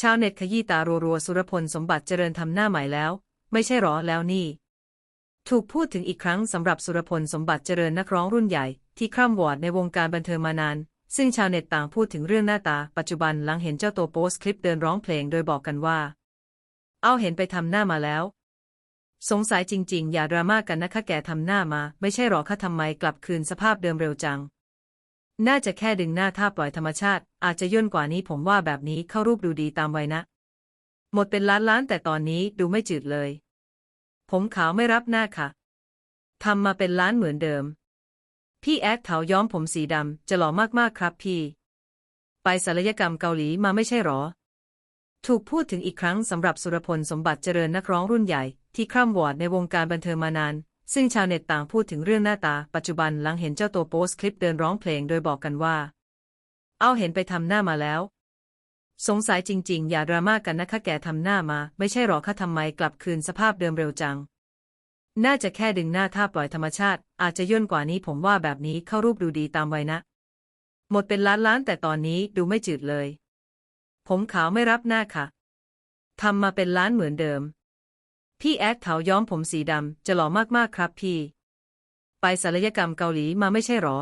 ชาวเน็ตขยี้ตารัวๆ สุรพลสมบัติเจริญทำหน้าใหม่แล้ว ไม่ใช่หรอแล้วนี่ ถูกพูดถึงอีกครั้งสำหรับสุรพลสมบัติเจริญนักร้องรุ่นใหญ่ ที่คร่ำวอดในวงการบันเทิงมานาน ซึ่งชาวเน็ตต่างพูดถึงเรื่องหน้าตา ปัจจุบันหลังเห็นเจ้าตัวโพสต์คลิปเดินร้องเพลงโดยบอกกันว่า เอาเห็นไปทำหน้ามาแล้ว สงสัยจริง ๆ อย่าดราม่ากันนะคะแกทำหน้ามา ไม่ใช่หรอคะทำไมกลับคืนสภาพเดิมเร็วจัง น่าจะแค่ดึงหน้าท่าปล่อยธรรมชาติ อาจจะย่นกว่านี้ผมว่าแบบนี้เข้ารูปดูดีตามไวัยนะ หมดเป็นล้านล้านๆแต่ตอนนี้ดูไม่จืดเลย ผมขาวไม่รับหน้าค่ะทำมาเป็นล้านเหมือนเดิม พี่แอดเขาย้อมผมสีดำจะหล่อมากๆครับพี่ ไปศัลยกรรมเกาหลีมาไม่ใช่หรอ ถูกพูดถึงอีกครั้งสำหรับสุรพลสมบัติเจริญนักร้องรุ่นใหญ่ ที่คร่ำวอดในวงการบันเทิงมานาน ซึ่งชาวเน็ตต่างพูดถึงเรื่องหน้าตา ปัจจุบันหลังเห็นเจ้าตัวโพสต์คลิปเดินร้องเพลงโดยบอกกันว่า เอาเห็นไปทำหน้ามาแล้ว สงสัยจริงๆ อย่าดราม่ากันนะคะแกทำหน้ามา ไม่ใช่หรอคะทำไมกลับคืนสภาพเดิมเร็วจัง น่าจะแค่ดึงหน้าท่าปล่อยธรรมชาติ อาจจะย่นกว่านี้ผมว่าแบบนี้เข้ารูปดูดีตามวัยนะ หมดเป็นล้านล้านแต่ตอนนี้ดูไม่จืดเลย ผมขาวไม่รับหน้าค่ะทำมาเป็นล้านเหมือนเดิม พี่แอดเขาย้อมผมสีดำจะหล่อมากๆครับพี่ ไปศัลยกรรมเกาหลีมาไม่ใช่หรอ